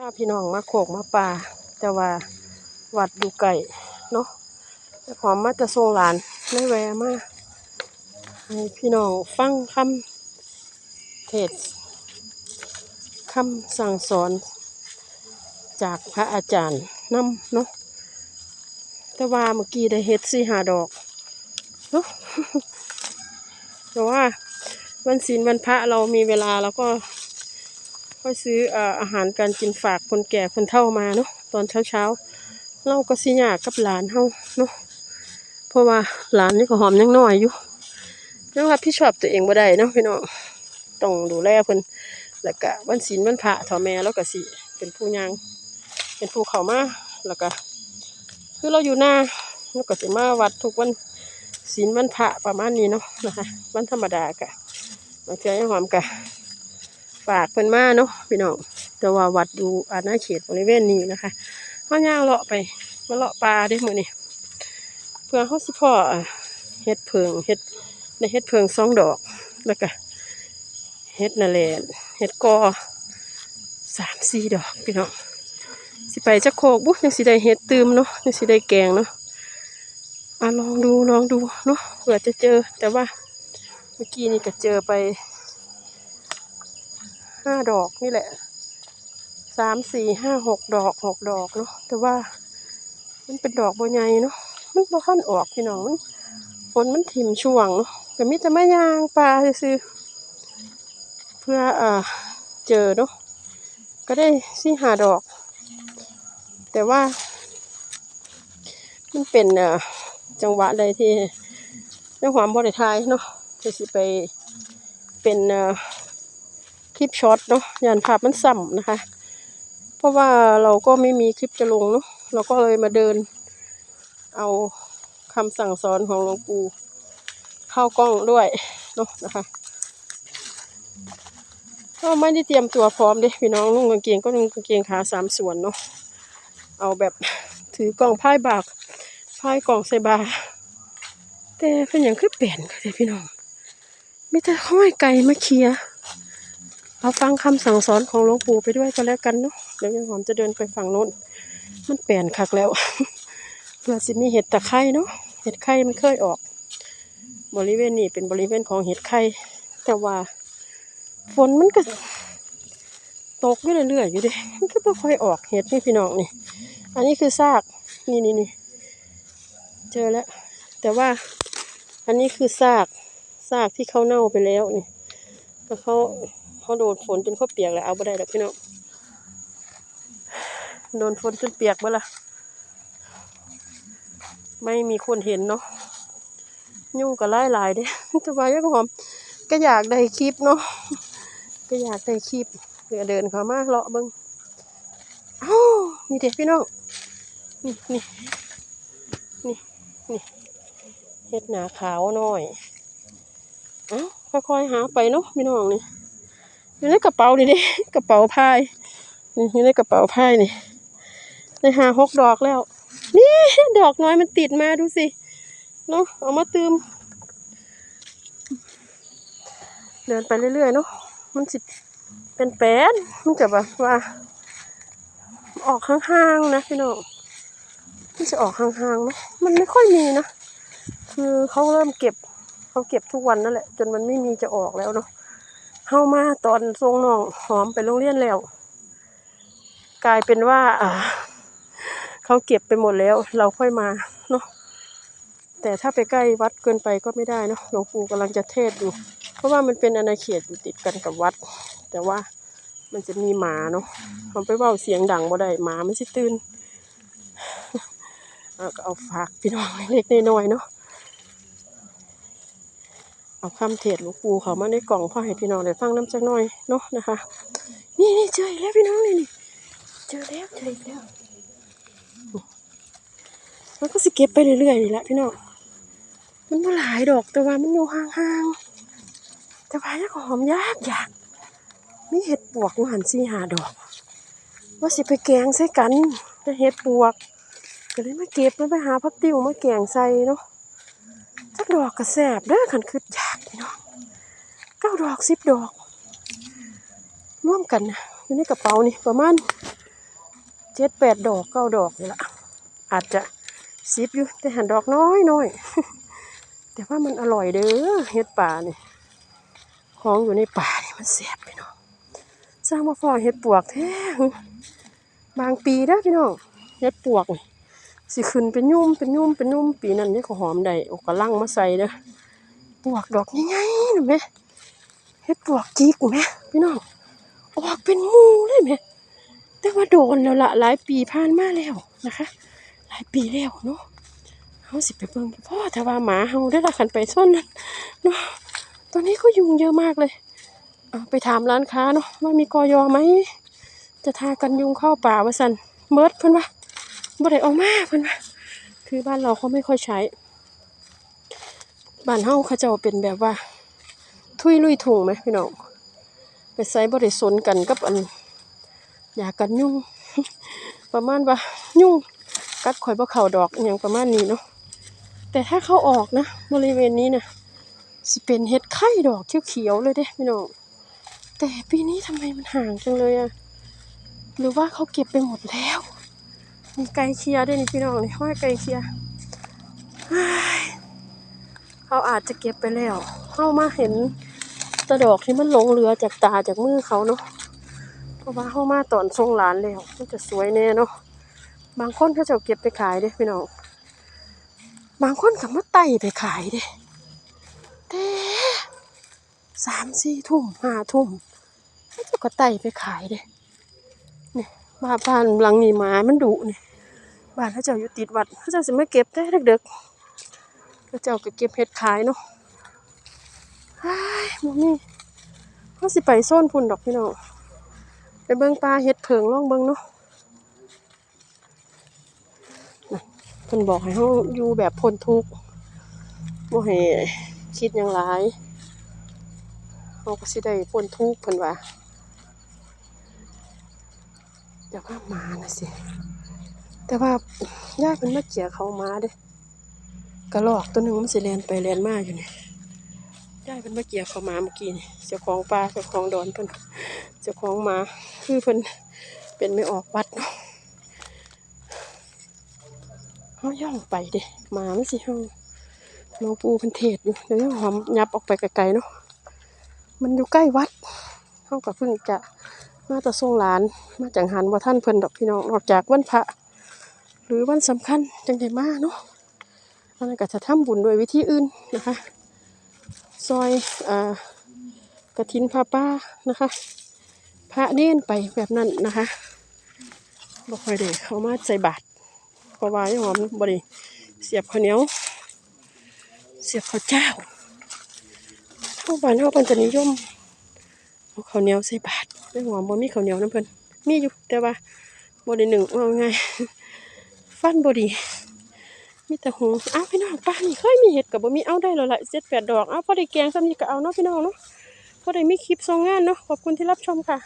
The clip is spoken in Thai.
พาพี่น้องมาโขกมาป่าแต่ว่าวัดอยู่ไก่เนาะแต่ขอมาจะส่งหลานไม่แวมาให้พี่น้องฟังคำเทศคำสั่งสอนจากพระอาจารย์นำเนาะแต่ว่าเมื่อกี้ได้เฮ็ดสี่หาดอกเนาะแต่ว่าวันศีลวันพระเรามีเวลาเราก็ ค่อยซื้ออาหารการกินฝากคนแก่คนเฒ่ามาเนาะตอนเช้าเช้าๆเราก็สิยากกับหลานเฮาเนาะเพราะว่าหลานนี่ก็หอมยังน้อยอยู่ยังรับผิดชอบตัวเองบ่ได้เนาะพี่น้องต้องดูแลเพิ่นแล้วก็วันศีลวันพระเฒ่าแม่แล้วก็สิเป็นผู้ย่างเป็นผู้เข้ามาแล้วก็คือเราอยู่หน้าแล้วก็สิมาวัดทุกวันศีลวันพระประมาณนี้เนาะนะคะวันธรรมดาก็บางเทื่อยังหอมก็ ฝากเพิ่นมาเนาะพี่น้องแต่ว่าวัดอยู่อาณาเขตบริเวณนี้นะคะเฮาย่างเลาะไปมาเลาะปลาด้มื้อนี้เพื่อเฮาสิพ่อเฮ็ดเพิงเฮ็ดในเฮ็ดเพิงสองดอกแล้วก็เฮ็ดนาแลนเฮ็ดกอสามสี่ดอกพี่น้องสิไปจักโคกบุยังสิได้เฮ็ดตืมเนาะยังสิได้แกงเนาะอะลองดูลองดูเนาะเผื่อจะเจอแต่ว่าเมื่อกี้นี่ก็เจอไป ห้าดอกนี่แหละสามสี่ห้าหกดอกหกดอกเนาะแต่ว่ามันเป็นดอกบัวใหญ่เนาะมันบ่ค่อนออกพี่น้องฝนมันถิ่มช่วงเนาะก็มีแต่ไม้ยางปลาซื้อๆเพื่อเอ่อเจอเนาะก็ได้สี่ห้าดอก แต่ว่า มันเป็นเอ่อจังหวะใดที่เจ้าความบริทายเนาะจะสิไปเป็นเอ่อ ลิปช็อตเนาะยานภาพมันสั่มนะคะ เพราะว่าเราก็ไม่มีคลิปจะลงเนาะเราก็เลยมาเดิน เอาคำสั่งสอนของหลวงปู่เข้ากล้องด้วยเนาะนะคะก็ไม่ได้เตรียมตัวพร้อมเด้พี่น้องนุ่งกางเกงก็นุ่งกางเกงขาสามส่วนเนาะเอาแบบถือกล่องพายบากพายกล่องใส่บาแต่เป็นอย่างคือเปลี่ยนก็เลยพี่น้องไมีแต่ข้อยไก่มาเคลียร์ เอาฟังคำสั่งสอนของหลวงปู่ไปด้วยก็แล้วกันเนาะเดี๋ยวยังหอมจะเดินไปฝั่งโน้น มันเปลี่ยนคักแล้วเพื่อสิมีเห็ดตะไคร้เนาะเห็ดไข่มันเคยออก บริเวณนี้เป็นบริเวณของเห็ดไข่แต่ว่าฝนมันก็ตกอยู่เรื่อยๆอยู่ดิมันก็ไม่ค่อยออกเห็ดนี่พี่น้องนี่ อันนี้คือซากนี่นี่นี่เจอแล้ว แต่ว่าอันนี้คือซากซากที่เขาเน่าไปแล้วนี่ก็เขา เขาโดนฝนจนเขาเปียกแล้วเอาไ่ได้ดอกพี่น้องโดนฝนจนเปียกเบ่ละไม่มีคนเห็นเนาะยุ่งกับไล่ลายเด้แต่ว่ายังหอม ก็อยากได้คลิปเนาะก็อยากได้คลิปเดี๋ยวเดินเข้ามาเลาะเบิ้งอ้านี่เด็กพี่น้องนี่นี่นี่นี่เฮ็ดหนาขาวหน่อยอ้าค่อยๆหาไปเนาะพี่น้องนี่ อยู่ในกระเป๋านี่เด้กระเป๋าพายนี่อยู่ในกระเป๋าพายนี่ในหาหกดอกแล้ว นี่ดอกน้อยมันติดมาดูสิเนาะเอามาตืมเดินไปเรื่อยๆเนาะมันสิเป็นแปนมันจะแบบว่า ออกห่างๆนะพี่น้องมันจะออกห่างๆไหมมันไม่ค่อยมีนะคือเขาเริ่มเก็บเขาเก็บทุกวันนั่นแหละ จนมันไม่มีจะออกแล้วเนาะ เข้ามาตอนทรงน้องหอมไปโรงเรียนแล้ว กลายเป็นว่าอ่าเขาเก็บไปหมดแล้ว เราค่อยมาเนาะแต่ถ้าไปใกล้วัดเกินไปก็ไม่ได้เนาะหลวงปู่กำลังจะเทศอยู่ เพราะว่ามันเป็นอาณาเขตอยู่ติดกันกับวัด แต่ว่ามันจะมีหมาเนาะมันไปเว้าเสียงดังบ่ได้หมาไม่สิตื่นเอาก็เอาฝากพี่น้องเล็กๆน้อยๆเนาะ เอาคำเทศหลวงปู่เขามาในกล่องพ่อให้พี่น้องได้ฟังน้ำจักหน่อยเนาะนะคะ นี่นี่เจออีกแล้วพี่น้องนี่นี่เจอแล้วเจออีกแล้วมันก็สิเก็บไปเรื่อยๆนี่แหละพี่น้องมันมาหลายดอกแต่ว่ามันอยู่ห่างๆแต่ว่ายังหอมยากอยากมีเห็ดปวกอยู่หันสี่หาดอก ว่าสิไปแกงใส่กันแต่เห็ดปวกก็เลยมาเก็บแล้วไปหาพักติ้วมาแกงใส่เนาะ จักดอกกระแสบเด้อขันคืออยากพี่น้องเก้าดอกสิบดอกร่วมกันนะอยู่ในกระเป๋านี่ประมาณเจ็ดแปดดอกเก้าดอกนี่ละอาจจะสิบอยู่แต่หันดอกน้อยน้อยแต่ว่ามันอร่อยเด้อเห็ดป่านี่ของอยู่ในป่านี่มันแสบพี่น้องสร้างมาฟอเห็ดปวกแท้บางปีเด้อพี่น้องเห็ดปวกนี่ สิขึ้นเป็นยุ่มเป็นยุ่มเป็นยุ่มปีนั้นนี่ก็หอมได้อกกระลังมาใส่เด้อปวกดอกใหญ่ๆนะแม่เห็ดปวกจิกแม่พี่น้องออกเป็นมูเลยแม่แต่ว่าโดนแล้วละหลายปีผ่านมาแล้วนะคะ หลายปีแล้วเนาะเฮาสิไปเบิ่งพ่อแต่ว่าหมาเฮาได้ละคันไปซ่อนนั้นเนาะตอนนี้ก็ยุงเยอะมากเลยเอาไปถามร้านค้าเนาะว่ามีกอยอไหมจะทากันยุงเข้าป่าว่าซั่นเมิดเพิ่อนว่า บ่ได้ออกมาเพิ่นว่าคือบ้านเราเขาไม่ค่อยใช้ บ้านเฮาเขาเจ้าเป็นแบบว่า ทุยลุยถุงไหมพี่น้องไปใส่บ่ได้สนกันกับอันยากันยุ่ง ประมาณว่ายุ่งกัดข่อยบ่เข่าดอกอย่างประมาณนี้เนาะแต่ถ้าเขาออกนะบริเวณนี้นะสิเป็นเห็ดไข่ดอกเขียวๆเลยเด้พี่น้องแต่ปีนี้ทำไมมันห่างจังเลยอะหรือว่าเขาเก็บไปหมดแล้ว มีไก่เคียร์ด้วยนี่พี่น้องนี่ห้อยไก่เคียร์เขาอาจจะเก็บไปแล้วเข้ามาเห็นตะดอกที่มันหลงเหลือจากตาจากมือเขาเนาะเพราะว่าเข้ามาตอนทรงหลานแล้วมันจะสวยแน่เนาะบางคนเขาจะเก็บไปขายเด้พี่น้องบางคนก็มาไต่ไปขายเด้แต่สามสี่ทุ่มห้าทุ่มเขาจะก็ไต่ไปขายเด้นี่ บ้านบ้านหลังนี้หมามันดุนี่บ้านเขาเจ้าอยู่ติดวัดเขาเจ้าสิมาเก็บแต่เด็กๆเขาเจ้าก็เก็บเห็ดขายเนาะไอ้ายหมนี่เขาสิไปโซนพุ่นดอกพี่น้องไปเบิ่งปลาเห็ดเผิงล่องเบิ่งเนาะเพิ่นบอกให้เฮาอยู่แบบพ้นทุกข์บ่ให้คิดหยังหลายเฮาก็สิได้พ้นทุกข์เพิ่นว่า แต่ว่าหมาน่ะสิ แต่ว่ายาเพิ่นมาเกี่ยเขาหมาเด้กระรอกตัวหนึ่งมันสิแลนไปแลนมาอยู่นี่ยาเพิ่นมาเกี่ยเขาหมาเมื่อกี้นี่เจ้าของป่าเจ้าของดอนเพิ่นเจ้าของหมาคือเพิ่นเป็นไม่ออกวัดเนาะเขาย่องไปเด้หมาไม่สิเฮาหลวงปู่เพันเทศอยู่เดี๋ยวหอมยับออกไปไกลๆเนาะมันอยู่ใกล้วัดเขาก็เพิ่งจะ มาแตะส่งหลาน มาจังหันว่าท่านเพิ่นดอกพี่น้องออกจากวันพระ หรือวันสำคัญจังได้มาเนาะอันนั้นก็จะทำบุญโดวยวิธีอื่นนะคะ ซอยอ่ากระถินพาป้านะคะ พระเน้นไปแบบนั้นนะคะบอกค่อยได้เขามาใส่บาตรเพราะว่าไอ้หอมบริเสียบข้าวเหนียว เสียบข้าวเจ้าทุกบ้านเฮาเพิ่นจะนิยม ข้าวเหนียวใส่บาตรไอ้หอมบ่มีข้าวเหนียวนํเพิ่นมีอยู่แต่ว่าบ่ได้หนึ่งว่าไงายฟันบ่ดีมีแต่หุงอ้าวพี่น้องป้านี่เคยมีเห็ดกับบ่มีเอาได้แล้วล่ะ7 8ดอกอ้าวพอได้แกงซ้ำนี้ก็เอาเนาะพี่น้องเนาะพอได้มีคลิปส่งงานเนาะขอบคุณที่รับชมค่ะ